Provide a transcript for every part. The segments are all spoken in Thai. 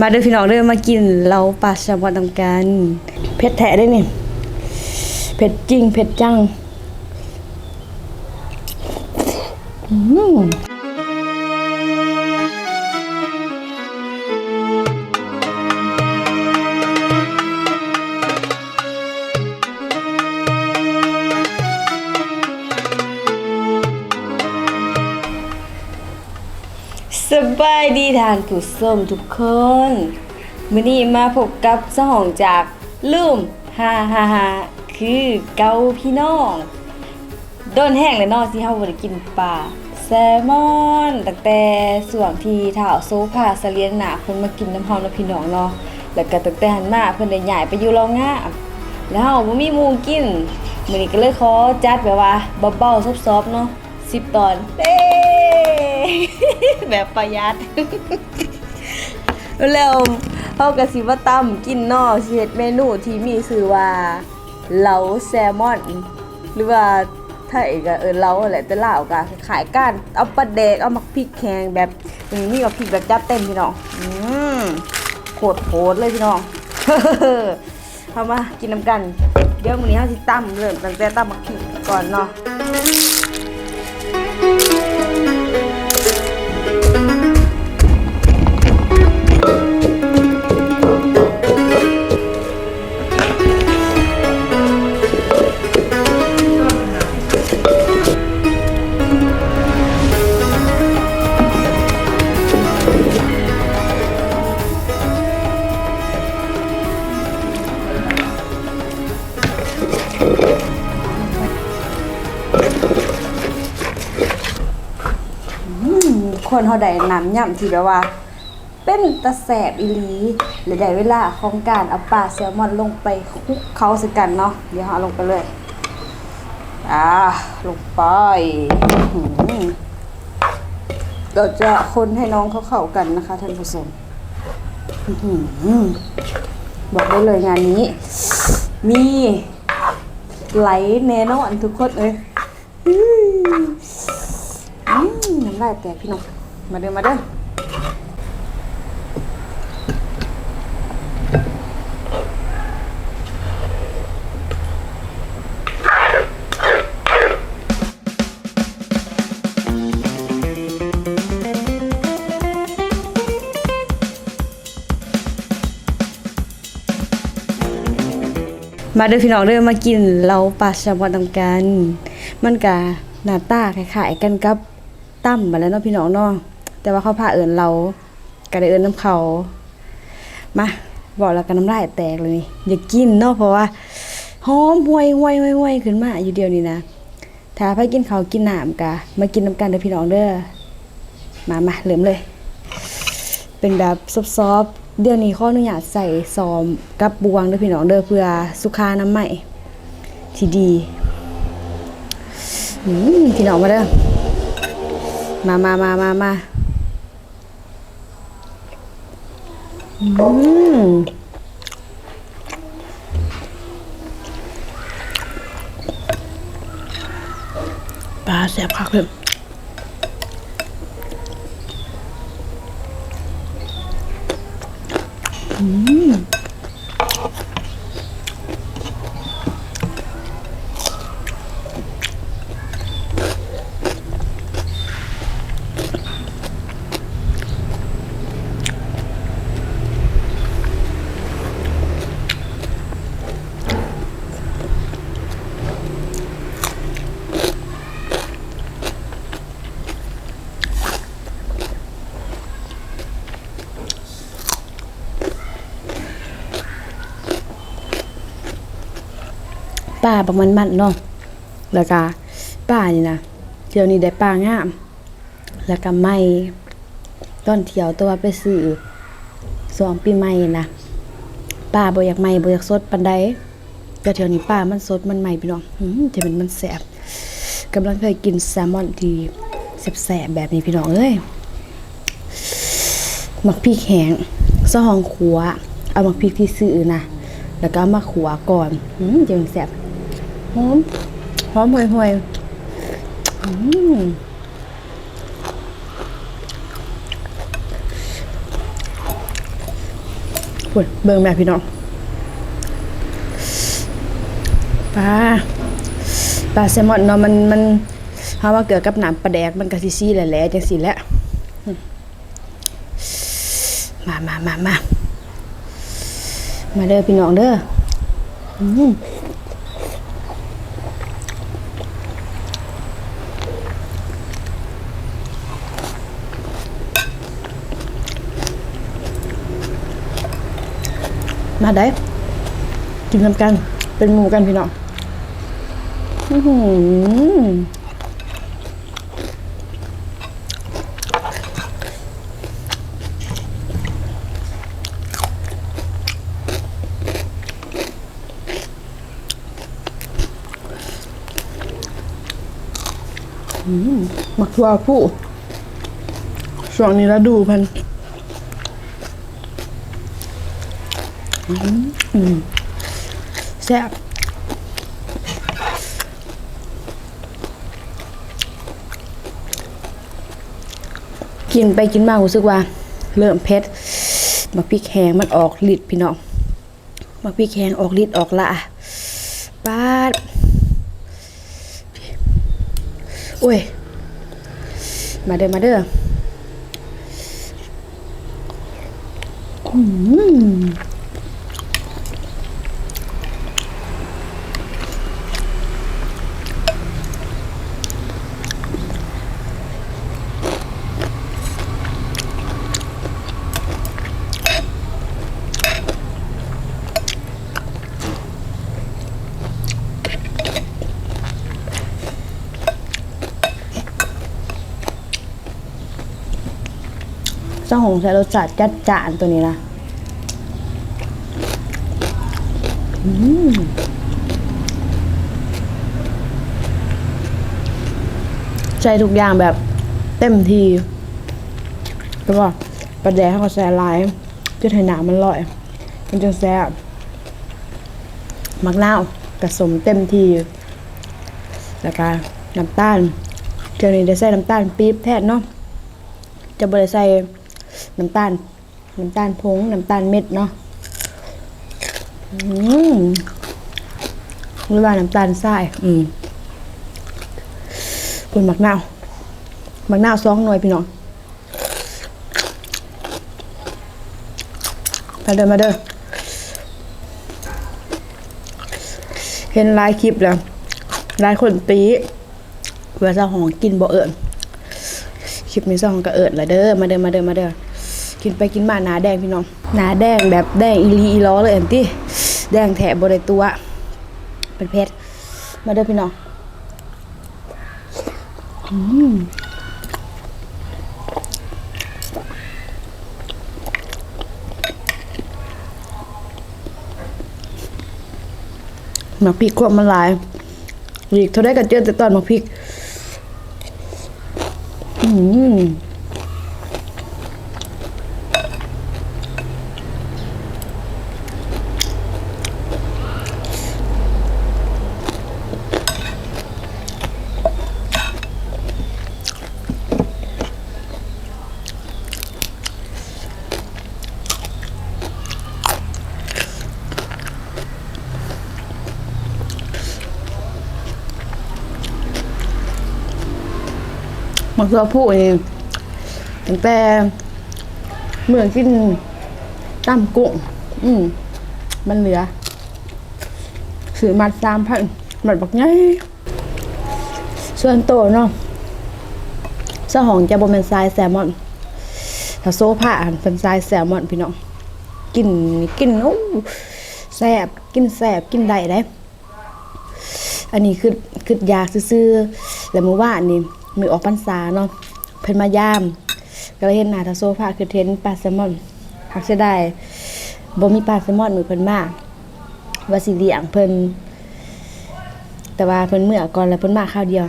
มาเด้อพี่น้องเด้อมากินเราปลาแซลมอนทำกันเผ็ดแท้ได้นี่เผ็ดจริงเผ็ดจังอืม สบายดีทานผู้ส้มทุกคนมื้อนี้มาพบกับเจ้าของจากลืมฮ่าฮ่าฮ่าคือเกาพี่น้องโดนแห้งเลยเนาะที่เฮาบ่ได้กินปลาแซลมอนตั้งแต่ส่วงที่ท้าวโซฟาเสลียงหนาเพิ่นมากินน้ำเฮาเนาะพี่น้องเนาะแล้วก็ตั้งแต่หันมาเพิ่นได้ย้ายไปอยู่โรงงานแล้วเฮาบ่มีหมู่กินมื้อนี้ก็เลยขอจัดแบบว่าเบาๆซอฟๆเนาะ10 ตอนเอ้ แบบประหยัด แล้วเฮาก็สิมาตำกินนาะสิเฮ็ดเมนูที่มีชื่อว่าเหลาแซลมอน หรือว่าไทยก็เออเราแหละแต่ลาวก็ขายก้านเอาปลาแดกเอามักพริกแห้งแบบนี้มีกับพริกแบบจัดเต็มพี่น้องอืมโคตรโคตรเลยพี่น้องเข้ามากินน้ำกัน เดี๋ยวมื้อนี้เฮาสิตำเริ่มตั้งแต่ตำมักพริกก่อนเนาะ คนเฮาได้น้ำย่ำที่แบบว่า เป็นตะแสบอีหลีและได้เวลาของการเอาปลาแซลมอนลงไปคลุกเคล้าส่กันเนาะเดี๋ยวเราลงไปเลยอ่าลงไปเราจะคนให้น้องเขาเข้ากันนะคะท่านผู้ชมบอกได้เลยงานนี้ มีไหลแน่นอนทุกคนเลยน้ำลายแตกพี่น้อง มาเด้อมาเด้อมาเด้อพี่น้องเด้อมากินเราปลาแซลมอนนำกัน มันกะหน้าตาคล้ายๆกันกับตั้มมาแล้วเนาะพี่น้องเนาะ แต่ว่าเขาพาเอิญเราก็ได้เอิญน้ำเขา มาบอกแล้วกันน้ำลายแตกเลยนี่อย่ากินเนาะเพราะว่าหอมห่วยห่วยห่วยห่วยขึ้นมาอยู่เดียวนี้นะถ้าไปกินเขากินน้ำกะมากินน้ำกันเด้อพี่น้องเด้อมามาเริ่มเลย เป็นแบบซอฟๆเดี๋ยวนี้ข้ออนุญาตใส่ซอมกับบวงเด้อพี่น้องเด้อเพื่อสุขาน้ำใหม่ที่ดีอืมพี่น้องมาเด้อมามามามามาอืม ปลาแซ่บคักเลย ป่าบางมันมันเนาะแล้วก็ป่านี่นะเที่ยวนี้ได้ป่างาม แล้วก็ไม่ต้นเที่ยวตัวไปซื้อสองปีใหม่นะป่าบ่อยากใหม่บ่อยากสดปานใดก็เที่ยวนี้ป่ามันสดมันใหม่พี่น้องอืมจะเป็นมันแสบกำลังเคยกินแซลมอนที่แสบๆแบบนี้พี่น้องเอ้ยหมักพริกแห้งซะหองขัว เอาหมักพริกที่ซื้อนะแล้วก็มาขัวก่อนอืมจะเป็นแสบ อมหอมห่วยห่วยอืมพุ่นเบิ่งแม่พี่น้องปลาปลาแซลมอนเนาะมันมันเฮาะว่าเกิดกับน้ำปลาแดกมันก็สิซี่แหละๆจังซี่แหละมามามามามาเด้อพี่น้องเด้ออืม มาได้ กินนำกัน เป็นหมูกันพี่น้องหือมักว่าผู้ช่วงนี้แล้วดูพันอืมอืม แซ่บกินไปกินมารู้สึกว่า เริ่มเผ็ดมักพริกแห้งมันออกฤทธิ์พี่น้องมักพริกแห้งออกฤทธิ์ออกละปาดโอ้ย มาเด้อมาเด้อ เจ้าหงใช้รสจัดจัดจานตัวนี้นะใช้ทุกอย่างแบบเต็มทีแล้วก็ประแดกเขาก็ใส่ลายจะให้หนามันลอย มันจะแซ่บมักนากระสมเต็มทีแล้วก็น้ำตาลเจ้านี้ได้ใส่น้ำตาลปี๊บแทนเนาะจะบริใส่ น้ำตาล น้ำตาลพงน้ำตาลเม็ดเนาะอืมหรือว่าน้ำตาลทราย อืมปนหมักนาวหมักนาวสองหน่วยพี่น้องมาเด้อมาเด้อเห็นหลายคลิปแล้วหลายคนตีเวลาของกินบ่เอิญคลิปนี้ซองก็เอิดละเด้อมาเด้อมาเด้อมาเด้อ กินไปกินมาหนาแดงพี่น้องหนาแดงแบบแดงอีลีอีล้อเลยอันที่แดงแถบบริตัวเป็นเพชรมาเด้อพี่น้องอืมหมักพริกควบมันหลายอีกเท่าได้กันเจอแต่ตอนหมักพริก อืม ตัวผู้เองตั้งแต่เมื่อกินตั้มกุ้งอืมมันเหลือซื้อมาสามพันมันบักไงส่วนโตเนาะเจ้าของจะบนเป็นทรายแซลมอนถ้าโซผ่าหันเป็นทรายแซลมอนพี่น้องกินกินโอ้แสบกินแสบกินได้ได้ อันนี้คือคือยาซื่อๆแล้วเมื่อวานนี่ มือออกพรรษาเนาะเพิ่นมายาม ก็เลยเห็นหน้าทาโซฟาคือเทนปลาแซลมอนหักเสียดายบ่มีปลาแซลมอนมือเพิ่นมาว่าสิเลี้ยงเพิ่นแต่ว่าเพิ่นเมื่อก่อนแล้วเพิ่นมาคราวเดียว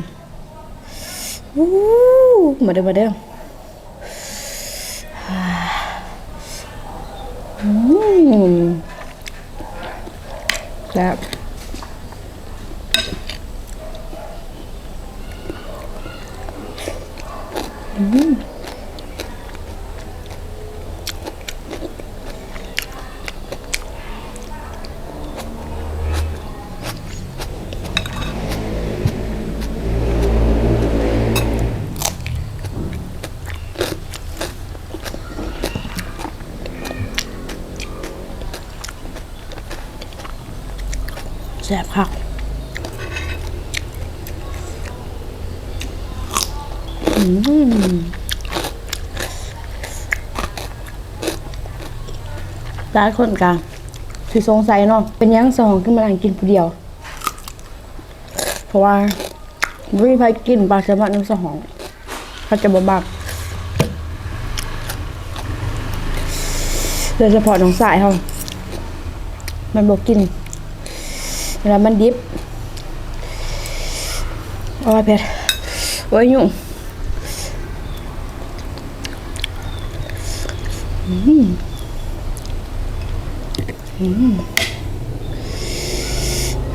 อู้มาเด้อมาเด้ออืมครับ แซ่บค่ะ หลายคนกันคือสงสัยเนาะเป็นยังสองขึ้นมานั่งกินผู้เดียว เพราะว่าไม่มีใครกินปลาแซลมอนน้ำสองเขาจะบ่บักโดยเฉพาะน้องสายเขามันบอกกินเวลามันดิบโอ้ยเผ็ดโอ้ยยุ่ง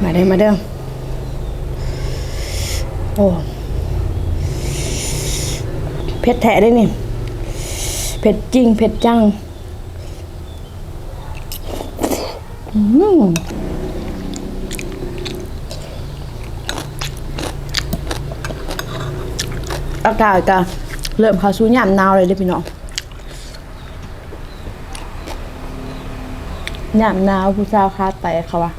มาเด้อมาเด้อโอ้เผ็ดแท้ได้นี่เผ็ดจริงเผ็ดจังอืมอากาศก็เริ่มเข้าสู่ยามหนาวเลยเด้อพี่น้อง หยามหนาวผู้สาวคาไปเขาว่า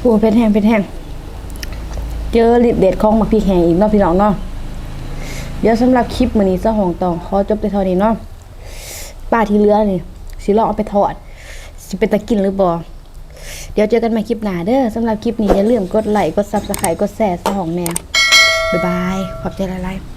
โอ้เป็นแห้งเป็นแห้ง เจอริดเด็ดของมักพริกแห้งอีกเนาะพี่น้องเนาะเดี๋ยวสำหรับคลิปมื้อนี้เจ้าของตองขอจบแต่เท่านี้เนาะป้าที่เหลือนี่สิลองเอาไปทอดสิเป็นตะกินหรือบ่เดี๋ยวเจอกันใหม่คลิปหน้าเด้อสำหรับคลิปนี้อย่าลืมกดไลค์กด Subscribe กดแชร์เจ้าของแนวบ๊ายบายขอบใจหลายๆ